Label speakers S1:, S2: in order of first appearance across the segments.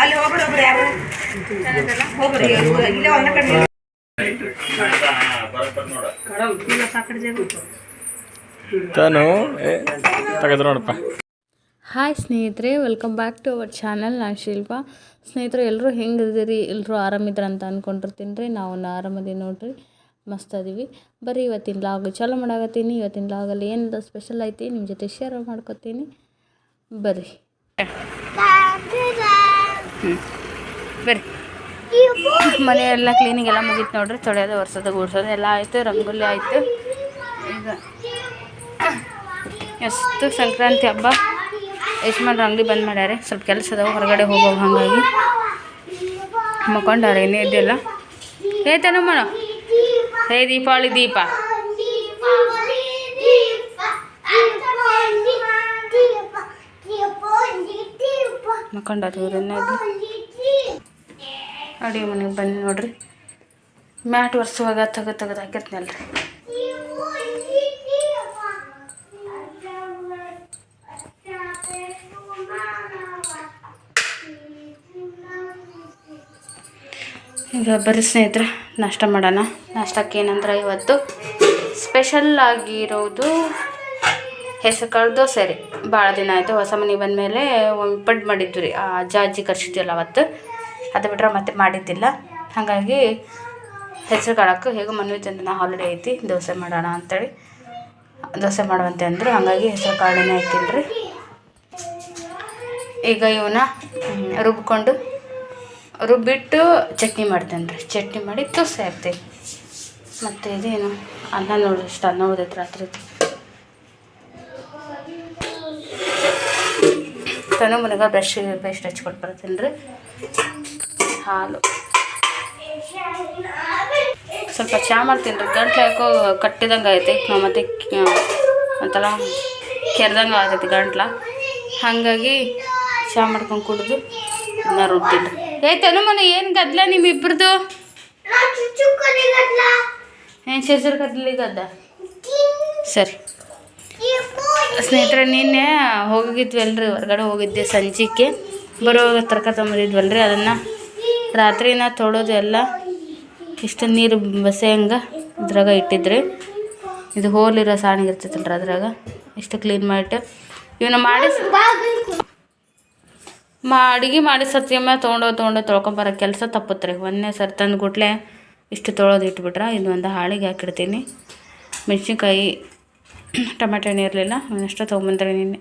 S1: ಅಲ್ಲಿ ಹೋಗ್ಬಿಡ ಒಬ್ರು ಯಾರು? ಹೋಗ್ರಿ ಇಲ್ಲೇ ಒಂದ ಕಡೆ
S2: ತಾನು ತೆಗೆದು ನೋಡಪ್ಪ.
S3: ಹಾಯ್ ಸ್ನೇಹಿತರೆ welcome back to our channel ನಾನು ಶಿಲ್ಪ. ಸ್ನೇಹಿತರೆ ಎಲ್ಲರೂ ಹೆಂಗಿದ್ದೀರಿ? ಎಲ್ಲರೂ ಆರಾಮಿದ್ರ ಅಂತ ಅಂದ್ಕೊಂಡಿರ್ತೀನಿ ರೀ. ನಾವು ಆರಾಮದಿ ನೋಡ್ರಿ. ಮಸ್ತ್ ಅದೀವಿ ಬರ್ರಿ ಇವತ್ತಿನ ಲಾಗ್ ಚಾಲೂ ಮಾಡಾಕತ್ತೀನಿ. ಇವತ್ತಿನ ಲಾಗಲ್ಲಿ ಏನಿದೆ ಸ್ಪೆಷಲ್ ಐತಿ ನಿಮ್ಮ ಜೊತೆ ಶೇರ್ ಮಾಡ್ಕೊತೀನಿ. ಬರ್ರಿ. ಬರ್ರಿ. ಮನೆ ಎಲ್ಲ ಕ್ಲೀನಿಂಗ್ ಎಲ್ಲ ಮುಗೀತು ನೋಡ್ರಿ. ತೊಳೆಯೋದು, ಒರೆಸೋದು, ಗುಡ್ಸೋದು ಎಲ್ಲ ಆಯಿತು, ರಂಗೋಲಿ ಆಯಿತು. ಈಗ ಎಷ್ಟು ಸಂಕ್ರಾಂತಿ ಹಬ್ಬ. ಯಜಮಾನ್ರು ಅಂಗಡಿ ಬಂದ್ ಮಾಡ್ಯಾರೆ. ಸ್ವಲ್ಪ ಕೆಲಸ ಅದಾವೆ, ಹೊರಗಡೆ ಹೋಗೋ ಹಾಗಾಗಿ. ಮಕ್ಕೊಂಡಾರೆ ಏನೇ ಇದೆಯಲ್ಲ ಹೇಳ್ತಾನೆ ತನಮ್ಮಣ ಹೇ ದೀಪಾವಳಿ ದೀಪ ಮಕ್ಕೊಂಡಾರ ಇವ್ರನ್ನ ಅಡುಗೆ ಮನೆಗೆ ಬಂದು ನೋಡ್ರಿ ಮ್ಯಾಟ್ ಒರೆಸುವಾಗ ತೆಗೆದು ತೆಗೆದು ಹಾಕಿರ್ತೀನಲ್ರಿ ಈಗ ಬರ್ರಿ ಸ್ನೇಹಿತರೆ, ನಾಷ್ಟ ಮಾಡೋಣ. ನಾಷ್ಟಕ್ಕೆ ಏನಂದ್ರೆ ಇವತ್ತು ಸ್ಪೆಷಲ್ ಆಗಿರೋದು ಹೆಸರು ಕಾಳು ದೋಸೆ ರೀ. ಭಾಳ ದಿನ ಆಯಿತು ಹೊಸ ಮನೆ ಬಂದಮೇಲೆ ಪಡ್ ಮಾಡಿದ್ವಿ ರೀ. ಆ ಅಜ್ಜ ಅಜ್ಜಿ ಕರ್ಸಿದ್ವಲ್ಲ ಅವತ್ತು. ಅದು ಬಿಟ್ರೆ ಮತ್ತೆ ಮಾಡಿದ್ದಿಲ್ಲ. ಹಾಗಾಗಿ ಹೆಸರು ಕಾಳಕ್ಕೆ ಹೇಗೂ ಮನವಿ ಚಂದನ ಹಾಲಿಡೇ ಐತಿ, ದೋಸೆ ಮಾಡೋಣ ಅಂತೇಳಿ. ದೋಸೆ ಮಾಡುವಂತೆ ಅಂದರು. ಹಾಗಾಗಿ ಹೆಸರು ಕಾಳನ್ನೇ ಹಾಕಿಲ್ರಿ. ಈಗ ಇವನ್ನ ರುಬ್ಕೊಂಡು ರುಬ್ಬಿಟ್ಟು ಚಟ್ನಿ ಮಾಡ್ತೇನೆ ರೀ. ಚಟ್ನಿ ಮಾಡಿ ದೋಸೆ ಹಾಕ್ತೀವಿ ಮತ್ತು ಇದೇನು? ಅನ್ನ ನೋಡಿ ಇಷ್ಟು ಅನ್ನ ಉಳಿದೈತೆ ರಾತ್ರಿ ತನ ಮನೆಗೆ ಬ್ರಷ್ ಪೇಸ್ಟ್ ಹಚ್ಕೊಟ್ಟು ಬರ್ತೀನಿ ರೀ. ಹಾಲು. ಸ್ವಲ್ಪ ಚಹಾ ಮಾಡ್ತೀನಿ ರೀ. ಗಂಟ್ಲು ಯಾಕೋ ಕಟ್ಟಿದಂಗೆ ಆಯ್ತು ಮತ್ತು ಅಂತಲ್ಲ ಕೆರೆದಂಗೆ ಆಗೈತಿ ಗಂಟ್ಲ. ಹಾಗಾಗಿ ಚಹಾ ಮಾಡ್ಕೊಂಡು ಕುಡಿದು ಅನ್ನ ರುಬ್ಬಿಟ್ಟು ಏ ತನುಮನ, ಏನು ಗದ್ಲ ನಿಮ್ಮಿಬ್ರದ್ದು ಏನು ಹೆಸರು ಕಡ್ಲಿ ಗದ್ದ. ಸರಿ. ಸ್ನೇಹಿತರೆ, ನಿನ್ನೆ ಹೋಗಿದ್ವಲ್ರಿ ಹೊರಗಡೆ ಹೋಗಿದ್ದೆ ಸಂಜಿಕೆ ಬರೋ ತರಕ ತೊಗೊಂಬಂದಿದ್ವಲ್ರಿ, ಅದನ್ನು ರಾತ್ರಿನ ತೊಡೋದು ಎಲ್ಲ ಇಷ್ಟು ನೀರು ಬಸೆ ಹಂಗೆ ಇದ್ರಾಗ ಇಟ್ಟಿದ್ರಿ. ಇದು ಹೋಲಿರೋ ಸಾಣಿಗೆ ಇರ್ತೈತಲ್ರಿ ಅದ್ರಾಗ. ಇಷ್ಟು ಕ್ಲೀನ್ ಮಾಡಿಟ್ಟು. ಇವನ್ನ ಮಾಡಿ ಮಾ, ಅಡುಗೆ ಮಾಡಿ ಸತ್ಯಮ್ಮ ತೊಗೊಂಡೋ ತೊಗೊಂಡೋ ತೊಳ್ಕೊಂಬರೋ ಕೆಲಸ ತಪ್ಪುತ್ತೆ ಒಂದನೇ ಸರ್ ತಂದು ಗುಟ್ಲೆ ಇಷ್ಟು ತೊಳೆದು ಇಟ್ಬಿಟ್ರೆ ಇದು ಒಂದು ಹಾಳಿಗೆ ಹಾಕಿಡ್ತೀನಿ. ಮೆಣಸಿನ್ಕಾಯಿ, ಟೊಮೆಟೊ ಹಣ್ಣು ಇರಲಿಲ್ಲ ಅವನಷ್ಟು ತೊಗೊಂಬಂದ್ರೆ ನಿನ್ನೆ.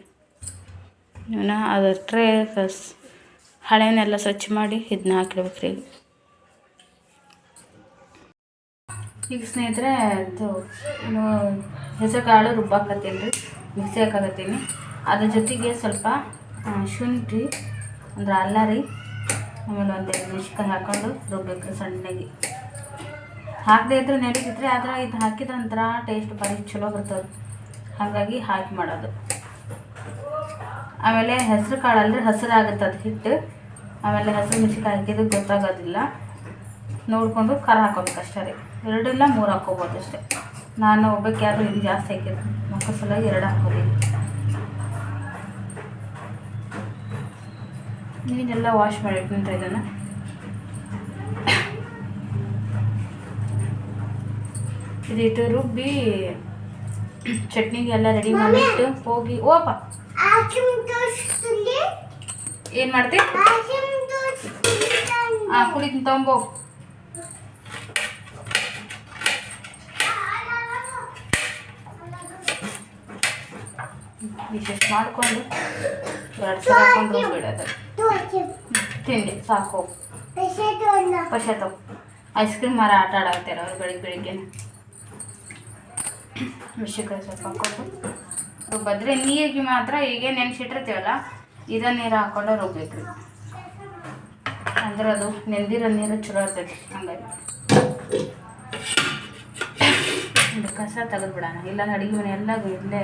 S3: ಇವನ್ನ ಅದಟ್ರೆ ಸಸ್ ಹಳೆನೆಲ್ಲ ಸ್ವಚ್ಛ ಮಾಡಿ ಇದನ್ನ ಹಾಕಿಡ್ಬೇಕು ರೀ ಈಗ ಸ್ನೇಹಿತರೆ ಇನ್ನು ಹೆಸರು ಕಾಳು ರುಬ್ಬಾಕತ್ತೀನಿ ರೀ, ಮಿಕ್ಸಿ ಹಾಕಾಕತ್ತೀನಿ. ಅದ್ರ ಜೊತೆಗೆ ಸ್ವಲ್ಪ ಶುಂಠಿ ಅಂದ್ರೆ ಅಲ್ಲ ರೀ. ಆಮೇಲೆ ಒಂದು ಮೆಣ್ಸಿನ್ಕಾಯಿ ಹಾಕೊಂಡು ರುಬ್ಬೇಕು ಸಣ್ಣಗೆ. ಹಾಕದೇ ಇದ್ರೆ ನಡೀತಿದ್ರಿ ಆದ್ರೆ ಇದು ಹಾಕಿದ ನಂತರ ಟೇಸ್ಟ್ ಭಾರಿ ಚಲೋ ಬರ್ತದೆ. ಹಾಗಾಗಿ ಹಾಕಿ ಮಾಡೋದು. ಆಮೇಲೆ ಹೆಸರು ಕಾಳು ಅಲ್ಲಿ ಹಸಿರು ಆಗುತ್ತೆ ಅದು ಹಿಟ್ಟು. ಆಮೇಲೆ ಹಸಿರು ಮೆಣಸಿನ್ಕಾಯಿ ಹಾಕಿದ್ದು ಗೊತ್ತಾಗೋದಿಲ್ಲ. ನೋಡಿಕೊಂಡು ಖಾರ ಹಾಕೋಬೇಕು ಅಷ್ಟೇ ರೀ. ಎರಡಿಲ್ಲ ಮೂರು ಹಾಕೋಬೋದು ಅಷ್ಟೇ. ನಾನು ಒಬ್ಬಕ್ಕೆ ಯಾರು ಇದು ಜಾಸ್ತಿ ಹಾಕಿದ್ರು ಮಕ್ಕಳ ಸಲ ಎರಡು ಹಾಕೋದೀನಿ ನೀನೆಲ್ಲ ವಾಶ್ ಮಾಡಿಟ್ಕೊಂತ ಇದನ್ನು ಇದಿಟ್ಟು ರುಬ್ಬಿ ಚಟ್ನಿಗೆಲ್ಲ ರೆಡಿ ಮಾಡಿಟ್ಟು ಹೋಗಿ ಓಪ ಏನು ಮಾಡ್ತಿ? ಹಾಂ ಕುಡಿತೀನಿ ತೊಂಬೋ ವಿಶೇಷ ಮಾಡಿಕೊಂಡು. ಎರಡು ಸಲ ಹಾಕೊಂಡು ಬಿಡೋದು ತಿಂಡಿ ಸಾಕು. ಪಶತು ಐಸ್ ಕ್ರೀಮ್ ಮರ ಆಟ ಆಡಾಕ್ತಾರ ಅವ್ರು ಬೆಳಿಗ್ಗೆ ಬೆಳಿಗ್ಗೆ? ವಿಷಯಕ್ಕೆ ಸ್ವಲ್ಪ ಹಾಕೊಂಡು ರುಬ್ಬದ್ರೆ ನೀರಿಗೆ ಮಾತ್ರ ಹೀಗೆ ನೆನೆಸಿಟ್ಟಿರ್ತೀವಲ್ಲ ಇದ ನೀರು ಹಾಕೊಂಡು ರುಬ್ಬೇಕು ಅಂದ್ರೆ ಅದು ನೆಂದಿರೋ ನೀರು ಚಲೋ ಇರ್ತೈತಿ ಹಂಗಾಗಿ. ಕಸ ತೆಗೆದು ಬಿಡೋಣ ಇಲ್ಲ ಅಡುಗೆ ಮನೆ ಎಲ್ಲ ಇಲ್ಲೇ.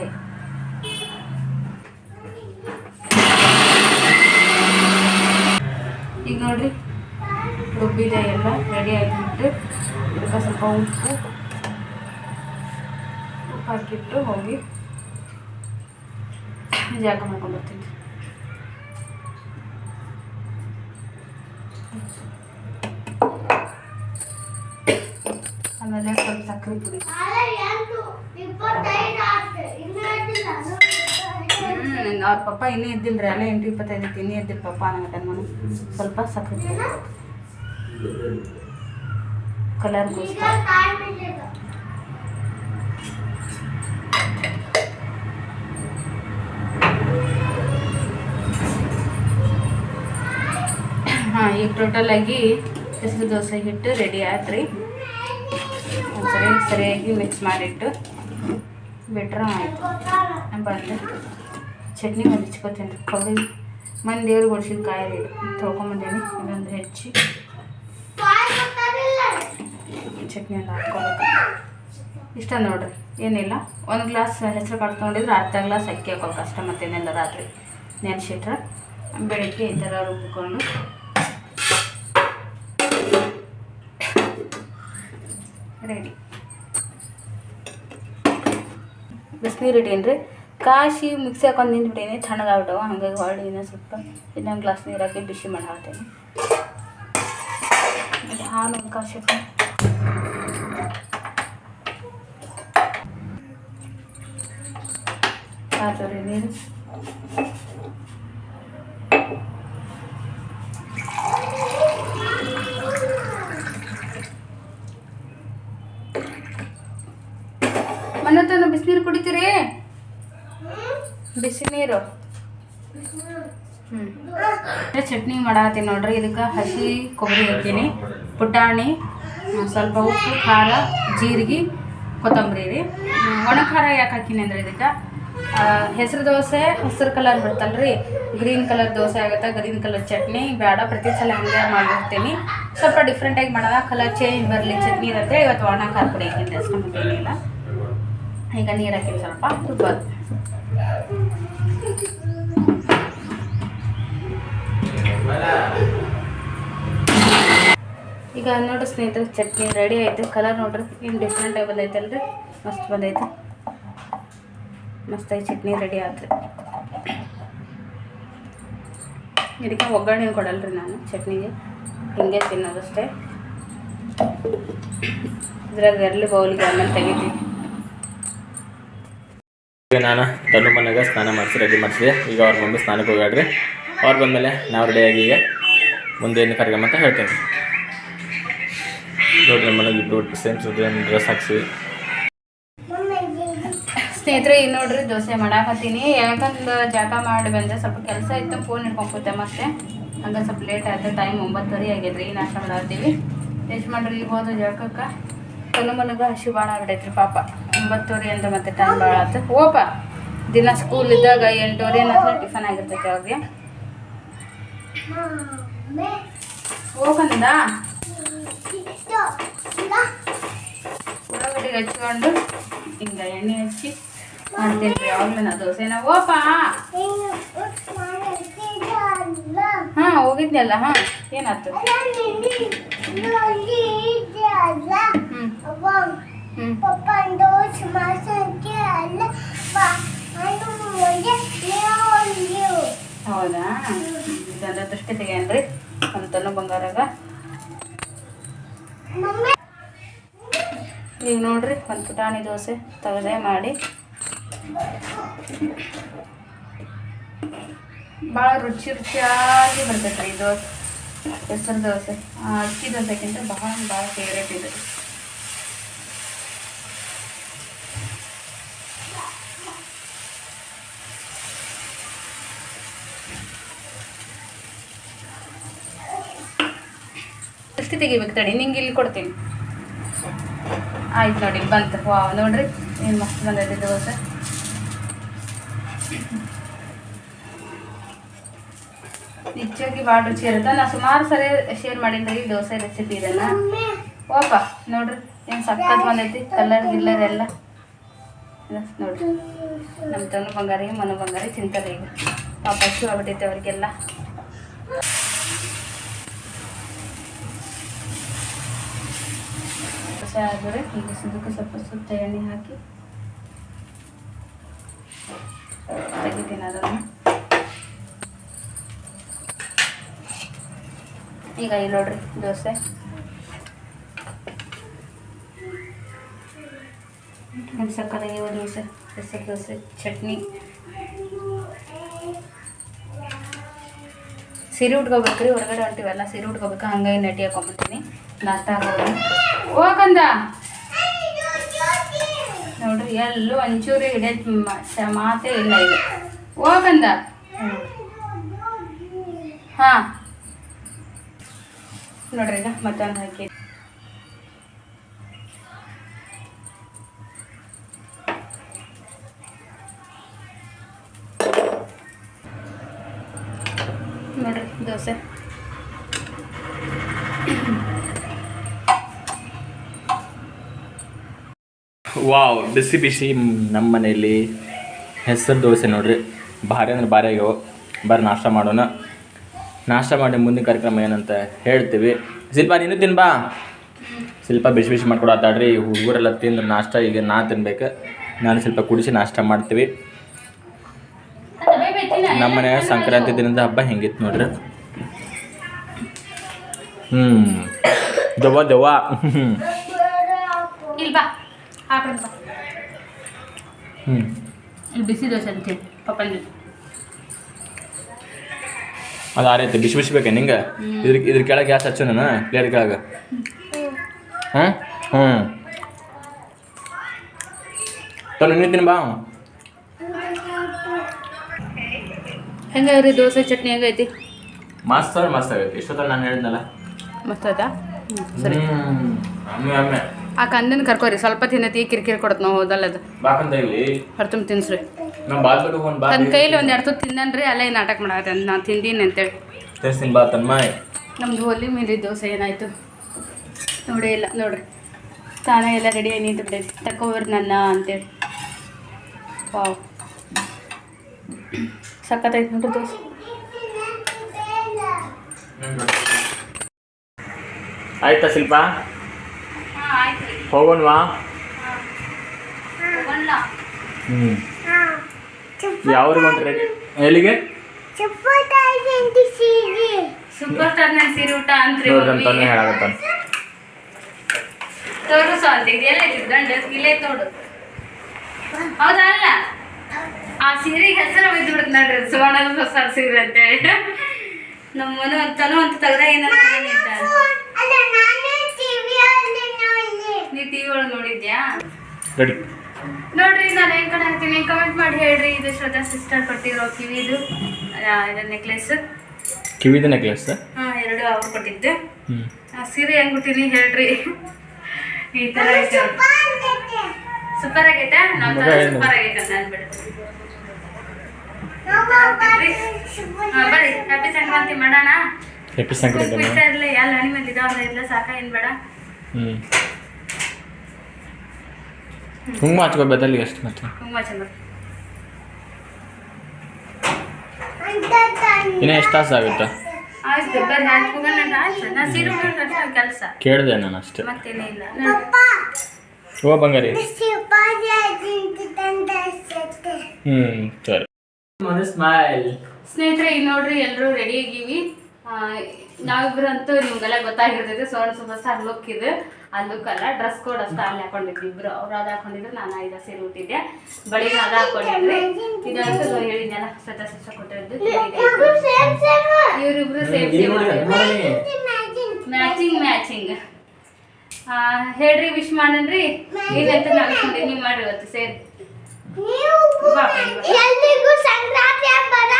S3: ಈಗ ನೋಡಿರಿ ರುಬ್ಬಿದೆ ಎಲ್ಲ ರೆಡಿ ಆಗಿಬಿಟ್ಟು ಇದಕ್ಕೆ ಸ್ವಲ್ಪ ಉಪ್ಪು ಉಪ್ಪು ಹಾಕಿಟ್ಟು ಹೋಗಿ ಜಾಗ ಮಾಡ್ಕೊಂಡು ಬರ್ತೀನಿ. ಆಮೇಲೆ ಸ್ವಲ್ಪ ಸಕ್ಕರೆ ಪುಡಿ. ಹ್ಞೂ ಅವ್ರ ಪಪ್ಪ ಇನ್ನೂ ಇದ್ದಿಲ್ಲ ರೀ ಅಲ್ಲೇ ಎಂಟು ಇಪ್ಪತ್ತೈದು ಇನ್ನೂ ಇದ್ದಿಲ್ಲ ಪಪ್ಪ ಅನ್ನೋ ನಾನು ಸ್ವಲ್ಪ ಸಕ್ಕರೆ ಕಲರ್ ಹಾಂ ಈಗ ಆಗಿ ಹೆಸರು ದೋಸೆ ಹಿಟ್ಟು ರೆಡಿ ಆಯ್ತು ರೀ ಒಂದ್ಸರಿ ಸರಿಯಾಗಿ ಮಿಕ್ಸ್ ಮಾಡಿಟ್ಟು ಬಿಟ್ರೆ ಆಯಿತು. ಬಂದು ಚಟ್ನಿ ಒಂದು ಹಚ್ಕೋತೀನಿ ರೀ ಕೊಬ್ಬರಿ ಮನೆ ದೇವ್ರಿಗೆ ಹೊಡ್ಸಿದ ಕಾಯಿ ರೀ ತೊಳ್ಕೊಂಬಂದೇನಿ. ಇನ್ನೊಂದು ಹೆಚ್ಚಿ. ಚಟ್ನಿ ಎಲ್ಲ ಹಾಕ್ಕೊಬೇಕು. ಇಷ್ಟ ನೋಡ್ರಿ. ಏನಿಲ್ಲ. ಒಂದು ಗ್ಲಾಸ್ ಹೆಸರು ಕಾಳು ತೊಗೊಂಡಿದ್ರೆ ಅರ್ಧ ಗ್ಲಾಸ್ ಅಕ್ಕಿ ಹಾಕೋಬೇಕು ಕಷ್ಟ ಮತ್ತೇನೆಲ್ಲ ರಾತ್ರಿ ನೆನೆಸಿಟ್ರೆ ಬೆಳಗ್ಗೆ ಈ ಥರ ರುಬ್ಬಿಕೊಂಡು ರೆಡಿ. ಬಿಸಿನೀರು ಇಟ್ಟೀನಿ ಕಾಶಿ ಮಿಕ್ಸಿ ಹಾಕೊಂಡು ನಿಂತ್ಬಿಟ್ಟೀನಿ ತಣ್ಣಗಾಗ್ಬಿಟ್ಟವು ಹಾಗಾಗಿ ಹೊಳ್ಳಿ ಇನ್ನೊಂದು ಸ್ವಲ್ಪ ಇನ್ನೊಂದು ಗ್ಲಾಸ್ ನೀರು ಹಾಕಿ ಬಿಸಿ ಮಾಡಿ ಹಾಕ್ತೀನಿ ಹಾಲು ಒಂದು ನೀರು ಮನ್ನತ್ತನ ಬಿಸಿನೀರು ಕುಡಿತೀರಿ ಬಿಸಿ ನೀರು? ಚಟ್ನಿ ಮಾಡತ್ತೀನಿ ನೋಡ್ರಿ, ಇದಕ್ಕೆ ಹಸಿ ಕೊಬ್ಬರಿ ಹಾಕೀನಿ ಪುಟಾಣಿ ಸ್ವಲ್ಪ ಉಪ್ಪು, ಖಾರ, ಜೀರಿಗೆ, ಕೊತ್ತಂಬರಿ ರೀ ಒಣ ಖಾರ ಯಾಕೆ ಹಾಕೀನಿ ಅಂದ್ರೆ ಇದಕ್ಕೆ? ಹೆಸರು ದೋಸೆ ಹಸಿರು ಕಲರ್ ಬರ್ತಲ್ರಿ. ಗ್ರೀನ್ ಕಲರ್ ದೋಸೆ ಆಗುತ್ತೆ, ಗ್ರೀನ್ ಕಲರ್ ಚಟ್ನಿ. ಬೇಡ ಪ್ರತಿ ಸಲ ಹಂಗೆ ಮಾಡಿರ್ತೀನಿ ಸ್ವಲ್ಪ ಡಿಫ್ರೆಂಟಾಗಿ ಮಾಡೋದ? ಕಲರ್ ಚೇಂಜ್ ಬರಲಿ, ಚಟ್ನಿ ಇರುತ್ತೆ. ಇವತ್ತು ಒಣ ಖಾರ ಮತ್ತೇನಿಲ್ಲ. ಈಗ ನೀರು ಹಾಕಿನಿ ಸ್ವಲ್ಪ ರುಬ್ಬೋದು. ಈಗ ನೋಡ್ರಿ ಸ್ನೇಹಿತರೆ, ಚಟ್ನಿ ರೆಡಿ ಆಯ್ತು. ಕಲರ್ ನೋಡ್ರಿ, ಏನು ಡಿಫ್ರೆಂಟ್ ಆಗಿ ಬಂದೈತಲ್ರಿ ಮಸ್ತ್ ಬಂದೈತೆ. ಮಸ್ತಾಗಿ ಚಟ್ನಿ ರೆಡಿ ಆಯ್ತು ಇದಕ್ಕೆ ಒಗ್ಗರಣೆ ಕೊಡಲ್ರಿ ನಾನು ಚಟ್ನಿಗೆ. ಹಿಂಗೆ ತಿನ್ನೋದಷ್ಟೇ. ಇದ್ರಾಗ ಎರ್ಲಿ ಬೌಲಿಗೆ ಆಮೇಲೆ ತೆಗಿತೀನಿ
S2: ನಾನು ತನ್ನ ಮನೆಗೆ ಸ್ನಾನ ಮಾಡಿಸಿ ರೆಡಿ ಮಾಡಿಸಿದೆ ಈಗ ಅವ್ರ ಮಮ್ಮಿ ಸ್ನಾನಕ್ಕೆ ಹೋಗಾಡ್ರಿ ಅವ್ರು ಬಂದಮೇಲೆ ನಾವು ರೆಡಿಯಾಗಿ ಈಗ ಮುಂದೇನು ಕಾರ್ಯಕ್ರಮ ಅಂತ ಹೇಳ್ತೇನೆ. ನೋಡ್ರಿ ನಮ್ಮ ಮನೆಗೆ ಇಬ್ಬರು ಸೇಮ್ ಸುದ್ದಿ ಡ್ರೆಸ್ ಹಾಕ್ಸಿ.
S3: ಸ್ನೇಹಿತರೆ ಈಗ ನೋಡ್ರಿ ದೋಸೆ ಮಾಡಾಕತ್ತೀನಿ. ಯಾಕಂದ್ರೆ ಜಾಗ ಮಾಡಿ ಬಂದೆ. ಸ್ವಲ್ಪ ಕೆಲಸ ಇತ್ತು ಫೋನ್ ಹಿಡ್ಕೊಂಡು ಮತ್ತೆ. ಹಂಗೆ ಸ್ವಲ್ಪ ಲೇಟ್ ಆಯ್ತು. ಟೈಮ್ ಒಂಬತ್ತುವರೆ ಆಗೈತ್ರಿ ನಾಷ್ಟ ಮಾಡತ್ತೀವಿ ಎಷ್ಟು ಮಾಡ್ರಿ ಈಗ ಹೋದ ಜಾಗಕ್ಕೆ ಮನಗ ಹಸಿ ಭಾಳ ಆಗ್ಬಿಡೈತ್ರಿ ಪಾಪ. ಒಂಬತ್ತುವರೆ ಅಂದ್ರೆ ಮತ್ತೆ ಟೈಮ್ ಭಾಳ ಆಯ್ತು ಹೋಪ ದಿನ ಸ್ಕೂಲ್ ಇದ್ದಾಗ ಎಂಟುವರೆ ಅನ್ನೋ ಟಿಫನ್ ಆಗಿರ್ತೈತೆ ಅವ್ರಿಗೆ ಹೋಗಂದ ಹಚ್ಕೊಂಡು ಹಿಂಗ ಎಣ್ಣೆ ಹಚ್ಚಿ ಮಾಡ್ತೀನಿ ಯಾವಾಗಲೂ ನಾ ದೋಸೆನ. ಓಪ! ಹಾಂ, ಹೋಗಿದ್ನಲ್ಲ, ಹಾಂ, ಏನಾಯ್ತು? ಹೌದಾ? ಇದೊಂದು ದೃಷ್ಟಿ ತೆಗೆಯನ್ರಿ. ಅಂತನು ಬಂಗಾರಾಗ. ಈಗ ನೋಡ್ರಿ ಒಂದು ಪುಟಾಣಿ ದೋಸೆ ತೆಗೆದೇ ಮಾಡಿ. ಭಾಳ ರುಚಿ ರುಚಿಯಾಗಿ ಬರ್ತೈತೆ ಈ ದೋಸೆ ಹೆಸರು ದೋಸೆ. ಅಕ್ಕಿ ದೋಸೆಗಿಂತ ಬಹಳ ಭಾಳ ಫೇವ್ರೇಟ್ ಇದೆ. ಎಷ್ಟು ತೆಗಿಬೇಕು ತಡಿ, ನಿಂಗೆ ಇಲ್ಲಿ ಕೊಡ್ತೀನಿ. ಆಯ್ತು ನೋಡಿ, ಬಂತು. ವಾವ್, ನೋಡ್ರಿ, ಏನು ಮಸ್ತ್ ಬಂದೈತೆ ದೋಸೆ. ನಿಜವಾಗಿ ಭಾಳ ರುಚಿ ಇರುತ್ತೆ ನಾ ಸುಮಾರು ಸರಿ ಶೇರ್ ಮಾಡಿದ್ರಿ ದೋಸೆ ರೆಸಿಪಿ ಇದನ್ನ. ಓಪ, ನೋಡ್ರಿ, ಏನು ಸಕ್ಕತ್ ಬಂದೈತಿ ಕಲರ್ ಗಿಲ್ಲರ್ ಎಲ್ಲ. ನೋಡ್ರಿ ನಮ್ಮ ತನು ಬಂಗಾರಿಗೆ, ಮನು ಬಂಗಾರಿ ತಿಂತಾರೆ ಈಗ ಪಾಪ ಹಸು ಆಗ್ಬಿಟ್ಟೈತೆ ಅವ್ರಿಗೆಲ್ಲ. ಆದ್ರೆ ಈಗ ಸುದಕ್ಕೆ ಸ್ವಲ್ಪ ಸುತ್ತ ಎಣ್ಣೆ ಹಾಕಿ ತೆಗಿತೀನಿ ಅದನ್ನು. ಈಗ ಇಲ್ಲಿ ನೋಡ್ರಿ, ದೋಸೆ. ಒಂದು ಸಕ್ಕತ್ತಾಗಿ ಒಂದು ದೋಸೆ ಹೆಸರು ದೋಸೆ, ಚಟ್ನಿ. ಸೀರೆ ಉಟ್ಕೋಬೇಕ್ರಿ ಹೊರಗಡೆ ಹೊಂಟಿವಲ್ಲ ಸೀರೆ ಉಟ್ಕೋಬೇಕು ಹಂಗಾಗಿ ನಟಿ ಹಾಕೊಂಡ್ಬಿಡ್ತೀನಿ ನಾಷ್ಟ ಆಗೋದು. ಹೋಗಂದ ನೋಡ್ರಿ, ಎಲ್ಲೂ ಒಂಚೂರು ಹಿಡಿಯೋದು ಮಾತೇ ಇಲ್ಲ ಇದು. ಹೋಗಂದ ಹಾಂ. ನೋಡ್ರಿ ಈಗ ಮತ್ತೊಂದು ಹಾಕಿ. ನೋಡ್ರಿ ದೋಸೆ.
S2: ವಾವ್, ಬಿಸಿ ಬಿಸಿ ನಮ್ಮ ಮನೆಯಲ್ಲಿ ಹೆಸರು ದೋಸೆ ನೋಡ್ರಿ. ಭಾರಿ ಅಂದ್ರೆ ಭಾರಿ ಆಗ್ಯಾವ. ಬರ್ರಿ ನಾಷ್ಟ ಮಾಡೋಣ. ನಾಷ್ಟ ಮಾಡಿ ಮುಂದಿನ ಕಾರ್ಯಕ್ರಮ ಏನಂತ ಹೇಳ್ತೀವಿ. ಶಿಲ್ಪ ನೀನು ತಿನ್ ಬಾ ಶಿಲ್ಪ ಬಿಸಿ ಬಿಸಿ ಮಾಡ್ಕೊಡತ್ತಾಡ್ರಿ ಈ ಹುಡುಗರೆಲ್ಲ ತಿಂದು ನಾಷ್ಟ ಈಗ ನಾ ತಿನ್ಬೇಕು. ನಾನು ಸ್ವಲ್ಪ ಕುಡಿಸಿ ನಾಷ್ಟ ಮಾಡ್ತೀವಿ. ನಮ್ಮ ಮನೆಯ ಸಂಕ್ರಾಂತಿ ದಿನದ ಹಬ್ಬ ಹೆಂಗಿತ್ತು ನೋಡ್ರಿ? ಹ್ಞೂ ದವ್ವ ದವ್ವ. ಹ್ಞೂ
S3: ಬಿಸಿ ದೋಸೆ ಪಪ್ಪಂದು
S2: ಅದು ಆ ರೀತಿ ಬಿಸಿ ಬಿಸಿ ಬೇಕಾ ನಿಂಗೆ? ಇದ್ರ ಇದ್ರ ಕೆಳಗೆ ಗ್ಯಾಸ್ ಹಚ್ಚು ನಾನು ಪ್ಲೇಟ್ ಕೆಳಗೆ. ಹಾಂ? ಹ್ಞೂ ತೊ ನಿಂತೀನಿ ಬಾ
S3: ಹೆಂಗಾಗ್ರಿ ದೋಸೆ ಚಟ್ನಿ ಹೆಂಗೈತಿ?
S2: ಮಸ್ತ್ ಮಸ್ತ್ ಆಗೈತಿ. ಇಷ್ಟೊತ್ತ ನಾನು ಹೇಳಿದ್ನಲ್ಲ?
S3: ಮಸ್ತ್ ಆಯ್ತಾ ಸರಿ.
S2: ಹ್ಞೂ ಅಮ್ಮೆ ಅಮ್ಮೆ
S3: ಆ ಕಂದನ್ ಕರ್ಕೋರಿ ಸ್ವಲ್ಪ ತಿನ್ನತಿ ಕಿರಿಕಿರಿ ಕೊಡತ್ ನಾವು ಹೋದಲ್ಲ ಅದು.
S2: ಬಾಕಂತ ಇಲ್ಲಿ
S3: ಹೊರತುಂಬ ತಿನ್ಸ್ರಿ.
S2: ನಮ್ಮ ಒಂದು ಬಾ
S3: ತನ್ನ ಕೈಲಿ ಒಂದು ಎರಡು ತುತ್ತು ತಿಂದನ್ರಿ ಅಲ್ಲೇ ನಾಟಕ ಮಾಡತ್ತೆ ನಾನು ತಿಂದೀನಿ ಅಂತೇಳಿ.
S2: ಬಾ
S3: ನಮ್ದು ಹೋಲಿ ಮೇಲೆ ದೋಸೆ ಏನಾಯ್ತು? ನೋಡೇ ಇಲ್ಲ ನೋಡ್ರಿ. ತಾನೇ ಎಲ್ಲ ರೆಡಿ ಆಗಿ ನಿಂತು ಬಿಡೈತಿ ತಕೋಬರ್ರಿ ನನ್ನ ಅಂತೇಳಿ. ವಾವ್. ಸಖತ್ತೈತೆ ನೋಡ್ರಿ ದೋಸೆ.
S2: ಆಯ್ತಾ ಶಿಲ್ಪ?
S3: ಆಯ್ತು.
S2: ಹೋಗೋಣವಾ
S3: ಹೋಗೋಣ
S2: ಹ್ಞೂ ಯಾವ್ರಿಗೆ ಹೊಂಟ್ರಿ? ಎಲ್ಲಿಗೆ?
S3: ಸೂಪರ್ ಸ್ಟಾರ್ ನನ್ನ ಸೀರೆ. ಊಟ ಅಂತ್ರಿ
S2: ಅಂತಾನೆ ಹೇಳಾಗತ್ತಾನ
S3: ತೋರಿಸು ಅಂತ ಇದು ಎಲ್ಲ ಗಂಡ? ಇಲ್ಲೇ ತೋಡು. ಹೌದಾ ಅಲ್ಲ? ಆ ಸೀರೆಗೆ ಹೆಸರು ಬಿದ್ದು ಬಿಡುತ್ತೆ ನೋಡ್ರಿ ಸುವರ್ಣದ ಹೊಸ ಸೀರೆ ಅಂತೇಳಿ. ನಮ್ಮ ಮನೆ ಅಂತ ತೆಗ್ದ ಏನಾರ ನೀವು ಟಿವಿ ಒಳಗೆ ನೋಡಿದ್ಯಾ?
S2: ರೆಡಿ.
S3: ನೋಡ್ರಿ ನಾನು ಏನ್ ಕಡೆ ಹಾಕ್ತೀನಿ? ಕಮೆಂಟ್ ಮಾಡಿ ಹೇಳ್ರಿ ಇದು ಶ್ರದ್ಧಾ ಸಿಸ್ಟರ್ ಕೊಟ್ಟಿರೋ ಕಿವಿದು ಇದು ನೆಕ್ಲೆಸ್
S2: ಕಿವಿದ ನೆಕ್ಲೆಸ್
S3: ಹಾಂ ಎರಡು ಅವ್ರು ಕೊಟ್ಟಿದ್ದೆ. ಸೀರೆ ಹೆಂಗ್ ಕೊಟ್ಟಿನಿ ಹೇಳ್ರಿ. ಈ ತರ ಐತೆ ಸೂಪರ್ ಆಗೈತೆ. ನಾವು ಸೂಪರ್ ಆಗೈತೆ ಅಂತ ಅಂದ್ಬಿಡು. ಹಾ, ಬರ್ರಿ. ಹ್ಯಾಪಿ ಸಂಕ್ರಾಂತಿ ಮಾಡೋಣ.
S2: ಹೆಪ್ಪಿ ಸಂಕ್ರಾಂತಿ
S3: ಎಲ್ಲ ಹಣಿ ಮೇಲೆ ಇದಾವಲ್ಲ ಇಲ್ಲ ಸಾಕ ಏನ್ ಬೇಡ.
S2: ಹ್ಞೂ ಕುಂಕುಮ ಹಚ್ಕೋ ಬೆದಲ್ಲಿ ಎಷ್ಟು ಮತ್ತೆ
S3: ಕುಂಕುಮ ಚಂದ
S2: ಇನ್ನೂ ಎಷ್ಟು ತಾಸು ಆಗುತ್ತೆ ಕೇಳಿದೆ ನಾನು ಅಷ್ಟೇ ಓ ಬಂಗಾರಿ ಹ್ಞೂ ಸರಿ ಸ್ಮೈಲ್
S3: ಸ್ನೇಹಿತರೆ ಈಗ ನೋಡ್ರಿ ಎಲ್ಲರೂ ರೆಡಿ ಆಗಿವಿ ನಾವಿಬ್ರು ಅಂತೂ ನಿಮ್ಗೆಲ್ಲ ಗೊತ್ತಾಗಿರ್ತೈತೆ ಸೋಣ ಸುಬಸ್ತಾರ್ ಲುಕ್ ಇದು. ಆ ಲುಕ್ ಅಲ್ಲ ಡ್ರೆಸ್ ಕೋಡ್ ಅಷ್ಟ ಅಲ್ಲಿ ಹಾಕೊಂಡಿದ್ವಿ ಇಬ್ರು. ಅವ್ರು ಅದ ಹಾಕೊಂಡಿದ್ರು ನಾನು ಐದ ಸೀರೆ ಉಟ್ಟಿದ್ದೆ. ಬಳಿಗೆ ಅದ ಹಾಕೊಂಡಿದ್ರಿ ಇದಂತೂ ಹೇಳಿದ್ನಲ್ಲ ಸ್ವತ ಶಿಕ್ಷ ಕೊಟ್ಟಿದ್ದು ಇವರಿಬ್ರು ಸೇಮ್ ಸೇಮ್ ಮ್ಯಾಚಿಂಗ್ ಮ್ಯಾಚಿಂಗ್ ಹೇಳ್ರಿ ವಿಶ್ ಮಾಡನ್ರಿ ಏನಂತ ನಾವು ನೀವು ಮಾಡ್ರಿ ಇವತ್ತು ಸೇರಿ.
S1: ಎಲ್ರಿಗೂ ಸಂಕ್ರಾಂತಿ ಹಬ್ಬದ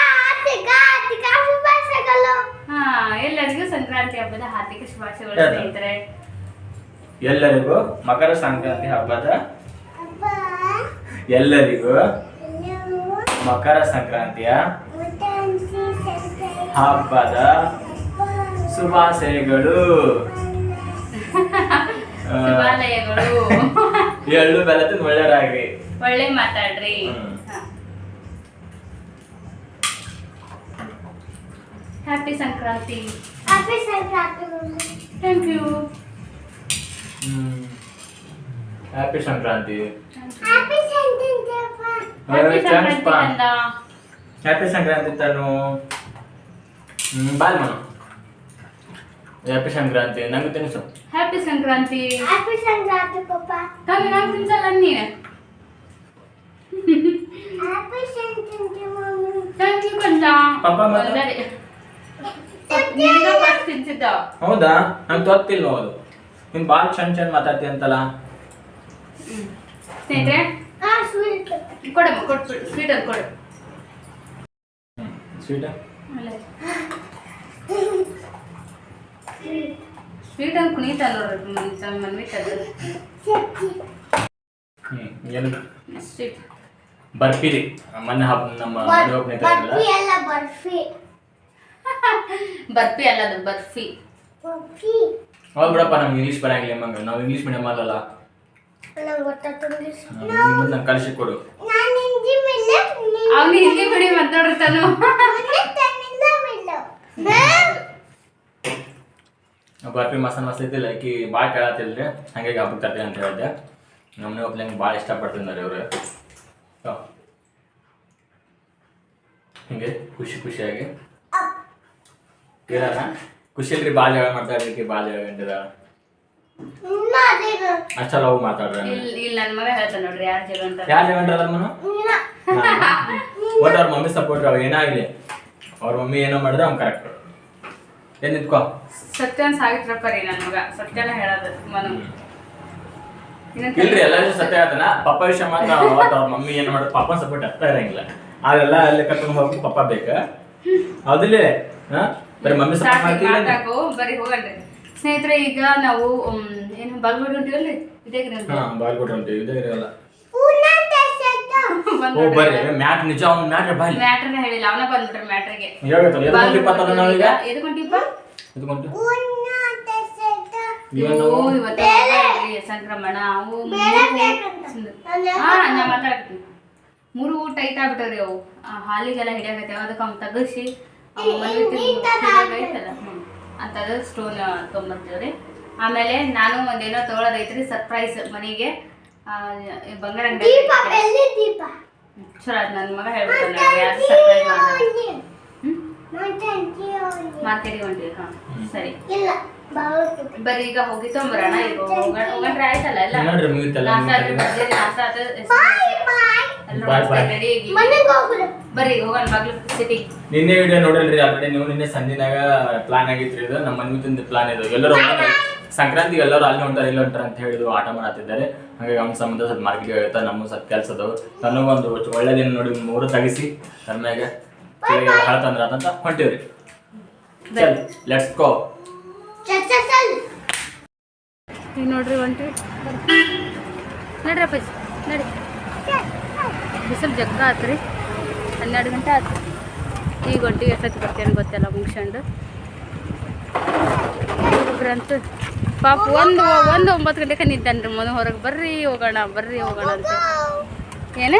S3: ಹಾ ಎಲ್ಲರಿಗೂ ಸಂಕ್ರಾಂತಿ ಹಬ್ಬದ ಹಾರ್ದಿಕ ಶುಭಾಶಯಗಳು? ಸ್ನೇಹಿತರೆ.
S2: ಎಲ್ಲರಿಗೂ ಮಕರ ಸಂಕ್ರಾಂತಿ ಹಬ್ಬದ
S1: ಹಬ್ಬ.
S2: ಎಲ್ಲರಿಗೂ ಮಕರ ಸಂಕ್ರಾಂತಿಯ ಹಬ್ಬದ
S1: ಹಬ್ಬ.
S2: ಶುಭಾಶಯಗಳು.
S3: ಶುಭಾಲಯಗಳು.
S2: ಎಳ್ಳು ಬೆಲ್ಲ ತಿಂದು ಒಳ್ಳೆಯರಾಗ್ರಿ
S3: ಒಳ್ಳೆ ಮಾತಾಡ್ರಿ.
S2: ಹ್ಮ್.
S3: Happy Sankranti
S1: happy Sankranti
S3: thank you
S2: happy Sankranti
S1: happy Sankranti ಹಬ್ಬ
S3: Happy
S2: ಚಾನ್ಸ್
S3: ಸಂಕ್ರಾಂತಿ ಕಂದ.
S2: ಹ್ಯಾಪಿ ಸಂಕ್ರಾಂತಿ ತಾನು ಬಾಲ್ ಮನು ಹ್ಯಾಪಿ ಸಂಕ್ರಾಂತಿ ನಂಗೆ ತಿನ್ಸು
S3: happy Sankranti
S4: Happy Sankrati, Papa.
S3: Kavya ನಂಗೆ ತಿನ್ಸಲ್ಲ ನೀನು first ತಿನ್ಸಿದ್ದ?
S2: ಹೌದಾ? ನಂಗೆ ಗೊತ್ತಿಲ್ಲ ಅದು. ನೀನು ಭಾಳ ಚಂದ ಚಂದ ಮಾತಾಡ್ತಿ ಅಂತಲ್ಲ.
S3: ಸ್ನೇಹಿತರೆ. ಕೊಡಮ್ಮ ಕೊಟ್ಬಿಡು. ಸ್ವೀಟ್ ಅದು ಕೊಡು.
S2: ಸ್ವೀಟ್
S3: ಸ್ವೀಟ್ ಮನ್ವಿ
S2: ಏನು
S3: ಸ್ವೀಟ್
S2: ಬರ್ಫಿರಿ. ಮೊನ್ನೆ ಹಬ್ಬ ನಮ್ಮ ಮನೆ
S4: ಬರ್ಫಿ
S3: ಅಲ್ಲ ಅದು ಬರ್ಫಿ.
S2: ಹೌದು ಬಿಡಪ್ಪ ನಮ್ಗೆ ಇಂಗ್ಲೀಷ್ ಬರಂಗಿಲ್ಲ ಮಂಗ ನಾವು ಇಂಗ್ಲೀಷ್ ಮೀಡಿಯಮ್ ಅಲ್ಲಲ್ಲ.
S4: ನಂಗೆ
S2: ಕಳಿಸಿ ಕೊಡು
S3: ಅವ್ನು ಹಿಂದಿ ಬಿಡಿ ಮಾತಾಡಿರ್ತಾನು
S4: ತನ್ನಿಂದ ಮೇಲೆ
S2: ಬರ್ಫಿ ಮಸಾಲೆ ಮಸ್ತ್ ಐತಿಲ್ಲ ಆಕಿ ಭಾಳ ಕೇಳತ್ತಿಲ್ರಿ ಹಂಗಾಗಿ ಹಬ್ಬಕ್ಕೆ ತರ್ತೀನಿ ಅಂತ ಹೇಳಿದ್ದೆ. ನಮ್ಮನೆ ಒಬ್ಲಂಗೆ ಭಾಳ ಇಷ್ಟಪಡ್ತಿದ್ದಾರೆ ಅವರು. ಹಿಂಗೆ ಖುಷಿ ಖುಷಿಯಾಗಿ. ಇರೋಣ ಖುಷಿ ಅಲ್ರಿ ಭಾಳ ಜಗಳ ಮಾಡ್ತಾ ಇರ್ಲಿಕ್ಕೆ ಭಾಳ ಜಗಳ ಗಂಟಿದ?
S4: ಅಷ್ಟ ಲವ್
S2: ಅಷ್ಟಲ್ಲ ಹೋಗಿ ಮಾತಾಡ್ರಿ
S3: ಇಲ್ಲಿ ನನ್ನ ಮಗ ಹೇಳ್ತಾನೆ ನೋಡ್ರಿ ಯಾರು ಜಗಳ ಅಂತ.
S2: ಯಾರು ಜಗಳ ಅದ್ರ ಮನು ಒಟ್ಟು ಅವ್ರ ಮಮ್ಮಿ ಸಪೋರ್ಟ್ ಅವ ಏನಾಗಲಿ ಅವ್ರ ಮಮ್ಮಿ ಏನೋ ಮಾಡಿದ್ರೆ ಅವ್ನು ಕರೆಕ್ಟ್ ಏನ್ ನಿಂತ್ಕೋ?
S3: ಸತ್ಯನ ಸಾಗಿತ್ರಪ್ಪ ರೀ ನನ್ನ ಮಗ. ಸತ್ಯನ ಹೇಳೋದು ಮನು
S2: ಇಲ್ರಿ ಎಲ್ಲರೂ ಸತ್ಯ ಆತನ ಪಪ್ಪ ವಿಷಯ ಮಾತ್ರ ಅವ್ರ ಮಮ್ಮಿ ಏನ್ ಮಾಡೋದು ಪಾಪ ಸಪೋರ್ಟ್ ಆಗ್ತಾ ಇರಂಗಿಲ್ಲ. ಅದೆಲ್ಲ ಅಲ್ಲಿ ಕರ್ಕೊಂಡು ಹೋಗಿ ಪಪ್ಪ ಬೇಕ. ಹೌದಿಲ್ಲ ಹಾ? ಬರೀ ಮಮ್ಮಿ ಸಪೋರ್ಟ್
S3: ಸ್ಟಾರ್ಟಿಂಗ್
S2: ಮಾಡ್ತೀವಿ
S3: ಮಾತಾಕು ಬರೀ ಹೋಗಣ್ರಿ ಸ್ನೇಹಿತರೆ ಈಗ ನಾವು ಉಮ್, ಏನು ಬಾಲ್ಗೋಡ್ ಹೊಂಟಿವಲ್ರಿ ಇದೇ
S2: ಹಾ ಬಾಲ್ ಕೊಟ್ರು ಅಂತೀವಿ ಇದೇ ಇರಲ್ಲ ಓ ಬರ್ರಿ ಮ್ಯಾಟ್ ನಿಜ ಅವ್ನ ಮ್ಯಾಟ್ ಬಾಲ್
S3: ಮ್ಯಾಟ್ರನ್ನ ಹೇಳಿಲ್ಲ ಅವನ ಬಂದ್ಬಿಟ್ರೆ ಮ್ಯಾಟ್ರಿಗೆ.
S2: ಇಪ್ಪತ್ತಲ್ಲ ನಾವೀಗ
S3: ಓ ಇವತ್ತು ಸಂಕ್ರಮಣ. ಅವು ಮೂರು- ಹಾ ನಾ ಮಾತಾಡ್ತೀನಿ. ಮೂರು ಊಟ ಐತಾ ಬಿಟ್ಟವ್ರಿ ಅವು. ಆ, ಹಾಲಿಗೆಲ್ಲ ಹಿಡಿಯಾಕತ್ತೆ ಅದಕ್ಕೆ ಅವ್ನು ತೆಗಿಸಿ ಐತಲ್ಲ ಸ್ಟೋನ್ ತೊಗೊಂಬರ್ತೀವ್ರಿ. ಆಮೇಲೆ ನಾನು ಒಂದೇನೋ ತೊಗೊಳೋದೈತ್ರಿ ಸರ್ಪ್ರೈಸ್ ಮನೆಗೆ. ಬಂಗಾರ ಅಂಗಡಿ ಚಲೋ ನನ್ನ ಮಗ ಹೇಳ್ಬಿಟ್ಟು ಯಾರು ಸರ್ಪ್ರೈಸ್ ಹೊಂಟಿವಿ ಹಾ ಸರಿ.
S4: ಇಲ್ಲ
S3: ಈಗ ಹೋಗಿ ತೊಂಬರೋಣ ಈಗ ಹೋಗ- ಹೋಗಂಡ್ರೆ ಆಯ್ತಲ್ಲ ಎಲ್ಲ?
S2: ನೋಡ್ರಿ ಮುಗಿತಲ್ಲ
S3: ನಾಷ್ಟ
S4: ಹೋಗುದು
S3: ಬರ್ರಿ ಹೋಗೋಣ ಬಾಗ್ಲು ಸಿಟಿ
S2: ನಿನ್ನೆ ವಿಡಿಯೋ ನೋಡಲ್ರಿ ಆಲ್ರೆಡಿ ನೀವು ನಿನ್ನೆ ಸಂದಿನಾಗ ಪ್ಲಾನ್ ಆಗಿತ್ರಿ ಇದು. ನಮ್ಮ ಮನೆ ತಿಂದ ಪ್ಲಾನ್ ಇದು. ಎಲ್ಲರೂ ಹೋಗೋಣ. ಸಂಕ್ರಾಂತಿಗೆ ಎಲ್ಲರೂ ಅಲ್ಲಿ ಹೊಂಟಾರೆ ಇಲ್ಲಿ ಹೊಂಟಾರೆ ಅಂತ ಹೇಳಿದ್ರು ಆಟ ಮಾಡತ್ತಿದ್ದಾರೆ ಹಾಗಾಗಿ ಅವ್ನ ಸಂಬಂಧ ಸ್ವಲ್ಪ ಮಾರ್ಕೆಟ್ಗೆ ಹೇಳ್ತಾ ನಮ್ಮ ಸತ್ ಕೆಲಸ ಅದಾವು ನನಗೊಂದು ಒಳ್ಳೆ ದಿನ ನೋಡಿ ಮೂರು ತೆಗಿಸಿ ತನ್ಮ್ಯಾಗ ಹೇಳ್ತಂದ್ರ ಅಂತ ಹೊಂಟಿವ್ರಿ. ಚಲ್ ಲೆಟ್ಸ್ ಗೋ
S3: ಈಗ ನೋಡ್ರಿ ಒಂಟಿ ನಡ್ರಿ ಅಪ್ಪಾಜಿ ನಡಿ ಬಿಸಿಲು ಜಗ್ಗ ಆತ್ರಿ. ಹನ್ನೆರಡು ಗಂಟೆ ಆತು ಈಗ ಒಂಟಿಗೆ ಎಷ್ಟೊತ್ತು ಬರ್ತೇನೆ ಗೊತ್ತಿಲ್ಲ, ಮುಗಿಸ್ಕೊಂಡು. ಒಬ್ರಂತೂ ಪಾಪ ಒಂದು ಒಂದು ಒಂಬತ್ತು ಗಂಟೆಗೆ ನಿದ್ದಾನ್ರಿ ಮೊದಲು ಹೊರಗೆ ಬರ್ರಿ, ಹೋಗೋಣ ಬರ್ರಿ, ಹೋಗೋಣ ಅಂತ. ಏನು?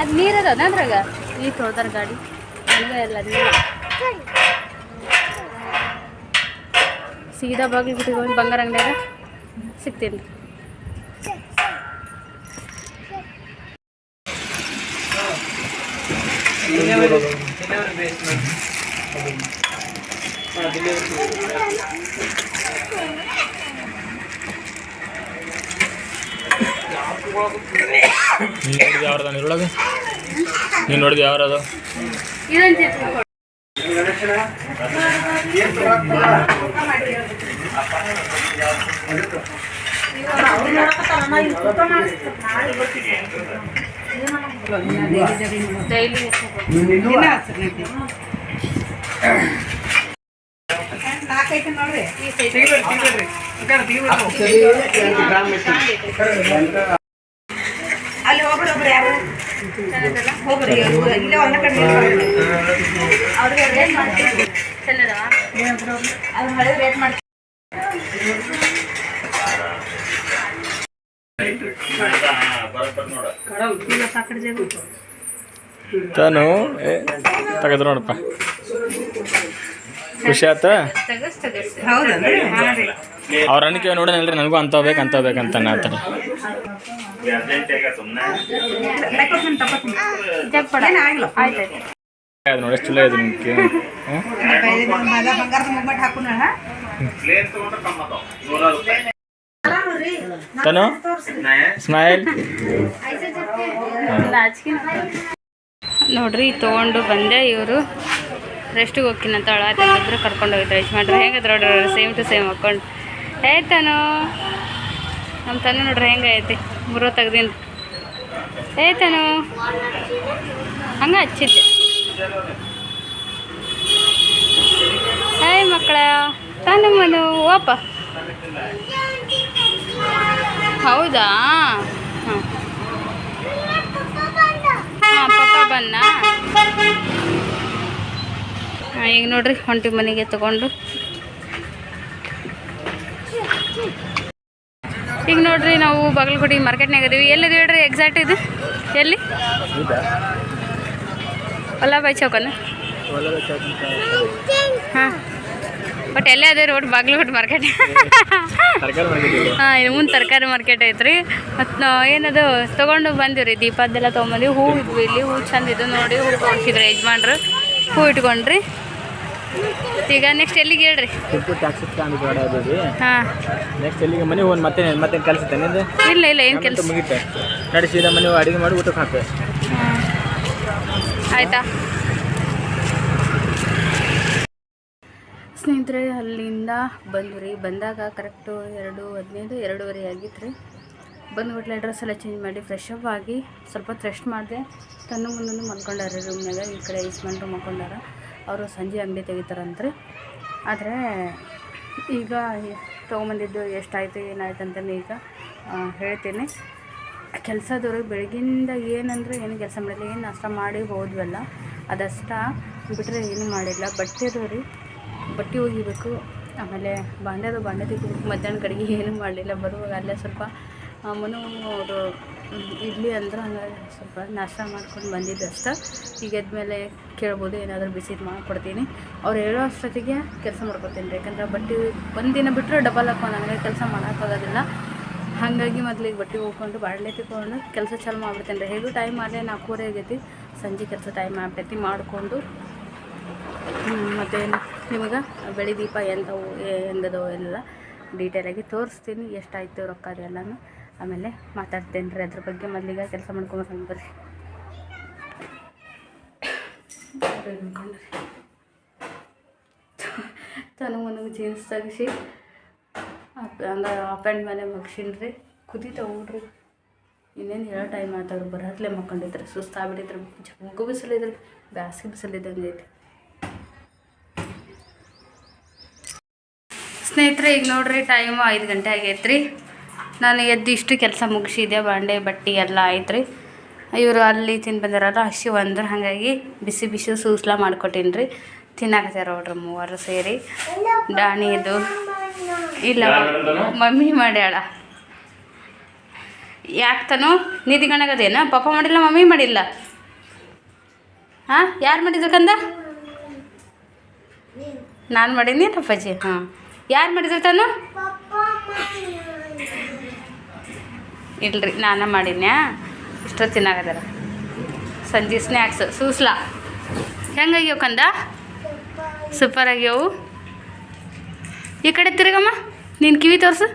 S3: ಅದು ನೀರದ ಅದ ಅದ್ರಾಗ? ನೀರು ತೊಳ್ದಾರ ಗಾಡಿ. ನನಗೆ ಎಲ್ಲ ನೀರು. ಸೀದಾ ಬಾಗಿಲು ಬಿಟ್ಟು ಹೋಗಿ ಬಂಗಾರ ಅಂಗಡಿಯಾಗ ಸಿಗ್ತೀನಿ.
S2: ನೀನು ನೋಡಿದ ಯಾವ್ದು ನೀನು ನೋಡಿದ ಯಾವ್ದು
S3: ಇದೊಂದು ಚಟ್ನಿ ಕೊಡು. ಡೈಲಿ
S1: ನಾಲ್ಕೈತೆ ನೋಡ್ರಿ ಅಲ್ಲಿ ಹೋಗ್ರಿ ಯಾರು? ಹೋಗ್ರಿ ಇಲ್ಲೇ ಒಂದ ಕಡೆ. ಅವ್ರಿಗೆ ರೇಟ್ ಹಳೆ ಮಾಡ್ತೀವಿ
S2: ತಾನು ತೆಗೆದ್ರು ನೋಡಪ್ಪ. ಖುಷಿ ಆತ? ಅವ್ರ ಅನ್ಕೆ ನೋಡಿ ನನಗೂ ಅಂತ ಬೇಕು ಅಂತ ಬೇಕಂತ ಅನ್ನತ್ತಾರೆ
S1: ತಕ್ಕೊತೀನಿ
S2: ಅದು ನೋಡಿ, ಎಷ್ಟು ಚಲೋ ಇದೆ ನಿಮ್ಗೆ ತನು? ಸ್ಮೈಲ್?
S3: ನೋಡ್ರಿ, ತೊಗೊಂಡು ಬಂದೆ ಇವರು. ರೆಸ್ಟಿಗೆ ಹೋಗ್ತೀನಂತ ಅಳಾತಿದ್ರು ಕರ್ಕೊಂಡು ಹೋಗಿದ್ರು ಯಜಮಾನ್ರು. ಹೆಂಗದ ನೋಡ್ರಿ ಸೇಮ್ ಟು ಸೇಮ್ ಹಾಕೊಂಡು ಏತನು ನಮ್ಮ ತನು ನೋಡ್ರಿ ಹೆಂಗೆ ಐತಿ ಮುರೋ ತೆಗ್ದಿಂದ ಏತನು ಹಂಗೆ ಹಚ್ಚಿದ್ದೆ. ಏಯ್ ಮಕ್ಕಳ. ತಾನು ಮನು ಓಪ. ಹೌದಾ? ಹಾಂ. ಹಾಂ, ಪಪ್ಪ ಬನ್ನ. ಹಾಂ, ಈಗ ನೋಡ್ರಿ ಹೊಂಟಿ ಮನೆಗೆ ತಗೊಂಡು. ಈಗ ನೋಡ್ರಿ, ನಾವು ಬಾಗಲಕೋಟೆ ಮಾರ್ಕೆಟ್ನಾಗ ಇದೀವಿ. ಎಲ್ಲಿದ್ದೀವಿ ಹೇಳ್ರಿ ಎಕ್ಸಾಕ್ಟ್ ಇದು? ಎಲ್ಲಿ? ವಲ್ಲಭಾಯ್ ಚೌಕನ ಹಾಂ. ಬಟ್ ಎಲ್ಲೇ ಅದೇ ರೋಡ್ ಬಾಗಲಕೋಟೆ ಮಾರ್ಕೆಟ್ ಹಾಂ ಇದು ಮುಂದೆ ತರಕಾರಿ ಮಾರ್ಕೆಟ್ ಐತ್ರಿ. ಮತ್ತು ಏನದು ತೊಗೊಂಡು ಬಂದಿವ್ರಿ ದೀಪದ್ದೆಲ್ಲ ತೊಗೊಂಬಂದಿವಿ. ಹೂ ಇದ್ವಿ ಇಲ್ಲಿ ಹೂ ಚಂದ ಇದು ನೋಡಿ ಹೂ ಕೊಡ್ಸಿದ್ರು ಯಜಮಾನ್ರು. ಹೂ ಇಟ್ಕೊಂಡ್ರಿ. ಈಗ ನೆಕ್ಸ್ಟ್ ಎಲ್ಲಿಗೆ ಹೇಳ್ರಿ? ಹಾಂ.
S2: ನೆಕ್ಸ್ಟ್ ಎಲ್ಲಿಗೆ ಮನೆ ಹೋಗಿ ಮತ್ತೆ ಮತ್ತೆ ಕೆಲಸ
S3: ಇಲ್ಲ ಇಲ್ಲ ಏನು ಕೆಲಸ?
S2: ಮುಗಿತೆ. ನಡೆಸಿದ ಮನೆ ಅಡಿಗೆ ಮಾಡಿ ಊಟಕ್ಕೆ ಹಾಕ್ತೆ
S3: ಆಯಿತಾ? ಸ್ನೇಹಿತರೆ, ಅಲ್ಲಿಂದ ಬಂದ್ರಿ ಬಂದಾಗ ಕರೆಕ್ಟು ಎರಡು ಹದಿನೈದು, ಎರಡೂವರೆ ಆಗಿತ್ತು ರೀ. ಬಂದ್ಬಿಟ್ಲೆ ಡ್ರೆಸ್ ಎಲ್ಲ ಚೇಂಜ್ ಮಾಡಿ ಫ್ರೆಶ್ ಅಪ್ ಆಗಿ ಸ್ವಲ್ಪ ರೆಸ್ಟ್ ಮಾಡಿದೆ. ತನ್ನ ಮುಂದೂ ಮಲ್ಕೊಂಡಾರ ರೂಮ್ನಾಗ ಈ ಕಡೆ ಯಜಮಾನ್ರು ಮಲ್ಕೊಂಡಾರ. ಅವರು ಸಂಜೆ ಅಂಗಡಿ ತೆಗಿತಾರಂತ್ರಿ ಆದರೆ ಈಗ ತೊಗೊಂಬಂದಿದ್ದು ಎಷ್ಟಾಯಿತು, ಏನಾಯ್ತು ಅಂತ ಈಗ ಹೇಳ್ತೀನಿ. ಕೆಲಸದವ್ರಿಗೆ ಬೆಳಗಿಂದ ಏನಂದರೆ ಏನು ಕೆಲಸ ಮಾಡಿಲ್ಲ, ಏನು ನಾಷ್ಟ ಮಾಡಿ ಹೋದ್ವಲ್ಲ, ಅದಷ್ಟ ಬಿಟ್ಟರೆ ಏನು ಮಾಡಿಲ್ಲ. ಬಟ್ಟೆದವ್ರಿ ಬಟ್ಟೆ ಒಗಿಬೇಕು. ಆಮೇಲೆ ಬಾಂಡೆದು ಬಾಂಡೆ ತೆಗಿಬೇಕು ಮಧ್ಯಾಹ್ನ ಕಡೆಗೆ ಏನು ಮಾಡಲಿಲ್ಲ. ಬರುವಾಗ ಅಲ್ಲೇ ಸ್ವಲ್ಪ ಮನು ಅವರು ಇಡ್ಲಿ ಅಂದ್ರೆ ಸ್ವಲ್ಪ ನಾಷ್ಟ ಮಾಡ್ಕೊಂಡು ಬಂದಿದ್ದು ಅಷ್ಟ. ಈಗ ಎದ್ಮೇಲೆ ಕೇಳ್ಬೋದು, ಏನಾದರೂ ಬಿಸಿದು ಮಾಡಿಕೊಡ್ತೀನಿ. ಅವ್ರು ಹೇಳೋ ಅಷ್ಟೊತ್ತಿಗೆ ಕೆಲಸ ಮಾಡ್ಕೊತೀನಿ ಯಾಕಂದ್ರೆ ಬಟ್ಟೆ ಒಂದಿನ ಬಿಟ್ಟರೆ ಡಬಲ್ ಹಾಕೊಂಡು ನನಗೆ ಕೆಲಸ ಮಾಡೋಕ್ಕಾಗೋದಿಲ್ಲ ಹಾಗಾಗಿ ಮೊದಲಿಗೆ ಬಟ್ಟೆ ಹೋಗ್ಕೊಂಡು ಬಾಣಲೆ ತಗೊಂಡು ಕೆಲಸ ಚಾಲು ಮಾಡ್ಬಿಡ್ತೇನೆ ರೀ. ಹೇಗೂ ಟೈಮ್ ಆಗಲೇ ನಾಲ್ಕೂವರೆ ಆಗೈತಿ. ಸಂಜೆ ಕೆಲಸ ಟೈಮ್ ಆಗ್ತೈತಿ ಮಾಡಿಕೊಂಡು. ಮತ್ತು ನಿಮಗೆ ಬೆಳೆ ದೀಪ ಎಂಥವು ಹೆಂಗದವು ಎಲ್ಲ ಡೀಟೇಲಾಗಿ ತೋರಿಸ್ತೀನಿ. ಎಷ್ಟಾಯಿತು ರೊಕ್ಕ ಅದೆಲ್ಲನೂ ಆಮೇಲೆ ಮಾತಾಡ್ತೇನೆ ರೀ ಅದ್ರ ಬಗ್ಗೆ ಮೊದಲಿಗೆ ಕೆಲಸ ಮಾಡ್ಕೊಂಡು ಬರ್ರಿ. ಬರ್ರಿ ಅನ್ಕೊಂಡ್ರಿ. ತನು ಮನಗೆ ಜೀನ್ಸ್ ತೆಗಿಸಿ ಹಂಗೆ ಆಫ್ ಆ್ಯಂಡ್ ಮೇಲೆ ಮುಗಿಸಿಲ್ರಿ ರೀ ಹೋಗ್ರಿ ಇನ್ನೇನು ಹೇಳೋ ಟೈಮ್ ಆಯ್ತವ್ರು ಬರೋತ್ಲೆ ಮಕ್ಕೊಂಡಿದ್ರೆ. ಸುಸ್ತಾಗ್ಬಿಟ್ಟಿದ್ರು. ಜಗ್ಗು ಬಿಸಿಲಿದ್ರೆ ಬ್ಯಾಸಿಗೆ ಬಿಸಿಲಿದ್ದಂಗೆ ಸ್ನೇಹಿತರೆ, ಈಗ ನೋಡ್ರಿ ಟೈಮು ಐದು ಗಂಟೆ ಆಗೈತ್ರಿ. ನಾನು ಎದ್ದು ಇಷ್ಟು ಕೆಲಸ ಮುಗಿಸಿದೆ. ಬಾಂಡೆ, ಬಟ್ಟೆ ಎಲ್ಲ ಆಯ್ತು ಇವರು ಅಲ್ಲಿ ತಿಂದು ಬಂದಿರಲ್ಲ, ಹಸಿ ಒಂದ್ರೆ. ಹಾಗಾಗಿ ಬಿಸಿ ಬಿಸಿ ಸೂಸ್ಲ ಮಾಡ್ಕೊಟ್ಟೀನಿ ರೀ ತಿನ್ನಾಕತ್ಯಾರ ನೋಡ್ರಿ ಮೂವರು ಸೇರಿ. ಡಾಣಿ ಇದು. ಇಲ್ಲ ಮಮ್ಮಿ ಮಾಡ್ಯಾಳ. ಯಾಕೆ ತಾನು? ನಿಧಿಗಣಗದೇನ ಪಾಪ ಮಾಡಿಲ್ಲ ಮಮ್ಮಿ ಮಾಡಿಲ್ಲ? ಹಾಂ ಯಾರು ಮಾಡಿದ್ರು ಕಂದ? ನಾನು ಮಾಡೀನಿ ಪಪ್ಪಾಜಿ ಹಾಂ. ಯಾರು ಮಾಡಿದ್ರು ತಾನು? ಇಲ್ರಿ ನಾನು ಮಾಡೀನ್ಯಾ? ಇಷ್ಟೊತ್ತು ತಿನ್ನಾಗದಾರ ಸಂಜೆ ಸ್ನ್ಯಾಕ್ಸ್ ಸೂಸ್ಲಾ. ಹೆಂಗಾಗ್ಯವು ಕಂದ? ಸೂಪರ್ ಆಗ್ಯಾವು ಈ ಕಡೆ ತಿರುಗಮ್ಮ, ನೀನು ಕಿವಿ ತೋರಿಸು.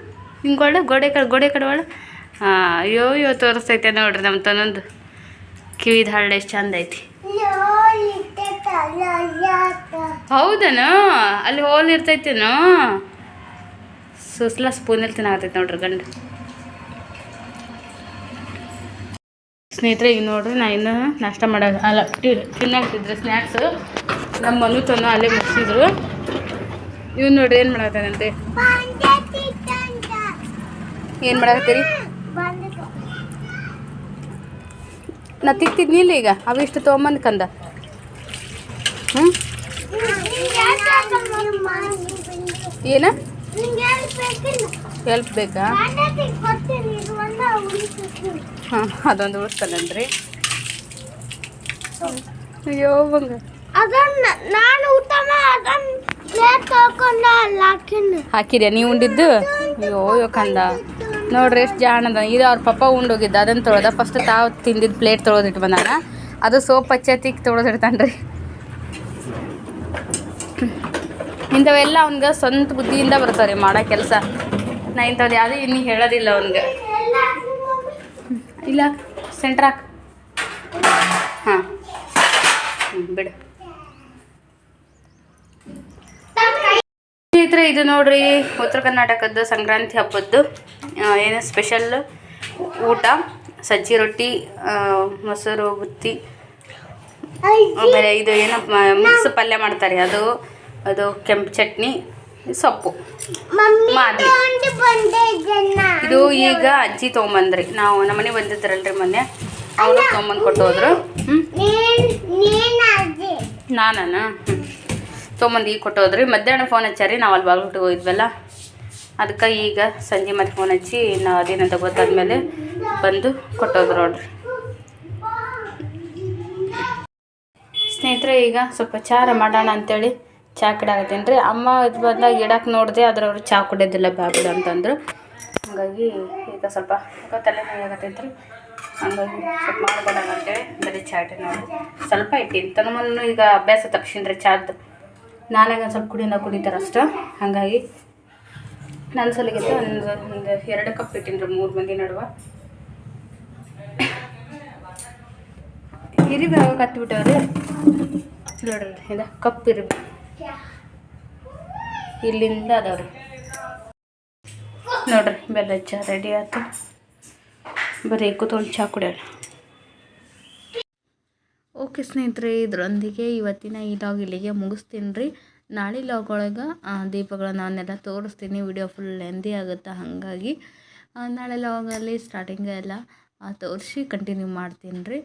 S3: ಹಿಂಗೊಳ್ಳೆ ಗೋಡೆ ಕಡೆ ಗೋಡೆ ಕಡೆ ಒಳ್ಳೆ ಹಾಂ ಅಯ್ಯೋ ಅಯ್ಯೋ, ತೋರಿಸ್ತೈತೆ ನೋಡ್ರಿ ನಮ್ಮ ತನ್ನೊಂದು. ಕಿವಿದ ಹಳ್ಳ ಎಷ್ಟು ಚಂದ ಐತಿ. ಹೌದನ? ಅಲ್ಲಿ ಹೋಲ್ ಇರ್ತೈತೇನು? ಸುಸ್ಲ ಸ್ಪೂನಲ್ಲಿ ತಿನ್ನಾಗತ್ತೈತೆ ನೋಡ್ರಿ ಗಂಡು. ಸ್ನೇಹಿತರೆ, ಈಗ ನೋಡ್ರಿ ನಾ ಇನ್ನೂ ನಾಷ್ಟ ಮಾಡೋದು ಅಲ್ಲ ತಿನ್ನಾಗ್ತಿದ್ರು ಸ್ನ್ಯಾಕ್ಸು ನಮ್ಮ ಮನು ತನು ಅಲ್ಲೇ ಮುಗಿಸಿದ್ರು ಇವ್ ನೋಡ್ರಿ ಏನು ಮಾಡತ್ತಾನಂತೆ ಏನು ಮಾಡಕತ್ತೀರಿ? ನಾ ತಿಕ್ತಿದ್ನಿಲ್ಲ ಈಗ. ಅವಿಷ್ಟು ತೊಗೊಂಬಂದು ಕಂದ. ಹ್ಞೂ ಏನ? ಹೆಲ್ಪ್ ಬೇಕಾ? ಹಾಂ, ಅದೊಂದು ಉಳಿಸ್ತಾನಂದ್ರಿ ಅಯ್ಯೋ ಬಂಗ
S4: ಅದನ್ನ ನಾನು ಉತ್ತಮ, ಅದನ್ನ
S3: ಹಾಕಿದ್ಯಾ? ನೀವು ಉಂಡಿದ್ದು? ಅಯ್ಯೋ ಕಂದ. ನೋಡ್ರಿ ಎಷ್ಟು ಜಾಣದ. ಇದು ಅವ್ರ ಪಪ್ಪ ಉಂಡೋಗಿದ್ದ. ಅದನ್ನ ತೊಳೆದ ಫಸ್ಟ್ ತಾವು ತಿಂದಿದ್ದು ಪ್ಲೇಟ್ ತೊಳೆದಿಟ್ಟು ಬಂದಾನ. ಅದು ಸೋಪ್ ಹಚ್ಚತಿಗೆ ತೊಳೆದಿಡ್ತಾನ್ರಿ. ಇಂಥವೆಲ್ಲ ಅವ್ನಿಗೆ ಸ್ವಂತ ಬುದ್ಧಿಯಿಂದ ಬರ್ತಾರೆ ಮಾಡೋ ಕೆಲಸ. ನಾ ಇಂಥದ್ದು ಯಾವುದೂ ಇನ್ನೂ ಹೇಳೋದಿಲ್ಲ ಅವನಿಗೆ. ಇಲ್ಲ ಸೆಂಟ್ರಾಕ್ ಹಾಂ. ಬಿಡು. ಸ್ನೇಹಿತರೆ ಇದು ನೋಡ್ರಿ ಉತ್ತರ ಕರ್ನಾಟಕದ ಸಂಕ್ರಾಂತಿ ಹಬ್ಬದ್ದು ಏನು ಸ್ಪೆಷಲ್ ಊಟ ಸಜ್ಜಿ ರೊಟ್ಟಿ ಮೊಸರು ಬುತ್ತಿ ಆಮೇಲೆ ಇದು ಏನು ಮಿಕ್ಸ್ ಪಲ್ಯ ಮಾಡ್ತಾರೆ. ಅದು ಅದು ಕೆಂಪು ಚಟ್ನಿ ಸೊಪ್ಪು ಮಾದ್ಲಿ. ಇದು ಈಗ ಅಜ್ಜಿ ತೊಗೊಂಬಂದ್ರಿ. ನಾವು ನಮ್ಮನೆ ಬಂದಿದ್ರಲ್ರಿ ಮೊನ್ನೆ. ಅವರು ತೊಗೊಂಬಂದು ಕೊಟ್ಟು ಹೋದ್ರು. ಹ್ಞೂ
S4: ನೀನ್
S3: ತೊಗೊಂಬಂದು ಈಗ ಕೊಟ್ಟೋದ್ರಿ. ಮಧ್ಯಾಹ್ನ ಫೋನ್ ಹಚ್ಚಾರಿ, ನಾವು ಅಲ್ಲಿ ಬಾಗ್ಲುಟ್ಟಿಗೆ ಹೋಗಿದ್ವಲ್ಲ? ಅದಕ್ಕೆ ಈಗ ಸಂಜೆ ಮತ್ತೆ ಫೋನ್ ಹಚ್ಚಿ ನಾವು ಅದೇನಂತ ಗೊತ್ತಾದ್ಮೇಲೆ ಬಂದು ಕೊಟ್ಟೋದ್ರು ನೋಡ್ರಿ. ಸ್ನೇಹಿತರೆ, ಈಗ ಸ್ವಲ್ಪ ಚಾರ ಮಾಡೋಣ ಅಂತೇಳಿ ಚಾ ಕಿಡಾಕತ್ತೀನಿ ರೀ ಅಮ್ಮ ಇದು ಬಂದಾಗ ಇಡಕ್ಕೆ ನೋಡಿದೆ ಆದ್ರೆ ಅವರು ಚಾ ಕುಡಿಯೋದಿಲ್ಲ ಬ್ಯಾಬಿಡ ಅಂತಂದರು. ಹಾಗಾಗಿ ಈಗ ಸ್ವಲ್ಪ ತಲೆ ನೋವಾಗತ್ತೈತೆ ರೀ ಹಂಗಾಗಿ ಸ್ವಲ್ಪ ಮಾಡ್ಕೊಡೋಣ ಅಂತೇಳಿ, ಬರೀ ಚಾ ಇಟ್ಟೆ ನೋಡಿ ಸ್ವಲ್ಪ ಇಟ್ಟಿನಿ. ಮುಂದೂ ಈಗ ಅಭ್ಯಾಸ ತಪ್ಸಿನ್ರಿ ಚಾದ್ದು ನಾನಾಗ ಒಂದು ಸ್ವಲ್ಪ ಕುಡಿಯೋಣ ಕುಡಿತಾರೆ ಅಷ್ಟೇ. ಹಾಗಾಗಿ ನನ್ನ ಸಲಿಗೆ ಒಂದು ಒಂದು ಎರಡು ಕಪ್ ಇಟ್ಟಿನಿ ಮೂರು ಮಂದಿ ನಡುವೆ. ಹಿರಿಬಿ ಯಾವಾಗ ಕತ್ಬಿಟ್ಟವ್ರಿ ನೋಡ್ರಿ ಇದು ಕಪ್ ಇರಿ ಇಲ್ಲಿಂದ ಅದಾವ್ರಿ. ನೋಡ್ರಿ, ಬೆಲ್ಲ ಚಾ ರೆಡಿ ಆಯ್ತು ಬರೀ ಕುತ್ಕೊಂಡು ಚಾ ಕುಡಿಯೋಣ ಓಕೆ ಸ್ನೇಹಿತರೆ, ಇದರೊಂದಿಗೆ ಇವತ್ತಿನ ಈ ಲಾಗ್ ಇಲ್ಲಿಗೆ ಮುಗಿಸ್ತೀನಿ ರೀ. ನಾಳೆ ಲಾಗ್ ಒಳಗೆ ದೀಪಗಳನ್ನ ಅವನ್ನೆಲ್ಲ ತೋರಿಸ್ತೀನಿ. ವಿಡಿಯೋ ಫುಲ್ ಲೆಂದಿ ಆಗುತ್ತೆ ಹಾಗಾಗಿ. ನಾಳೆ ಲಾಗಲ್ಲಿ ಸ್ಟಾರ್ಟಿಂಗ್ ಎಲ್ಲ ತೋರಿಸಿ ಕಂಟಿನ್ಯೂ ಮಾಡ್ತೀನಿ ರೀ.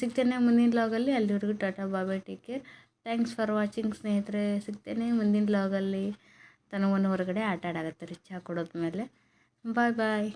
S3: ಸಿಗ್ತೇನೆ ಮುಂದಿನ ಲಾಗಲ್ಲಿ ಅಲ್ಲಿವರೆಗೂ ಟಾಟಾ ಬಾಬೆ ಕೇರ್ ಥ್ಯಾಂಕ್ಸ್ ಫಾರ್ ವಾಚಿಂಗ್ ಸ್ನೇಹಿತರೆ. ಸಿಗ್ತೇನೆ ಮುಂದಿನ ಲಾಗಲ್ಲಿ ತನವನ್ನು ಹೊರಗಡೆ ಆಟ ಆಡಾಗತ್ತೆ ರೀ ಚಹಾ ಕೊಡೋದ್ಮೇಲೆ. ಬಾಯ್ ಬಾಯ್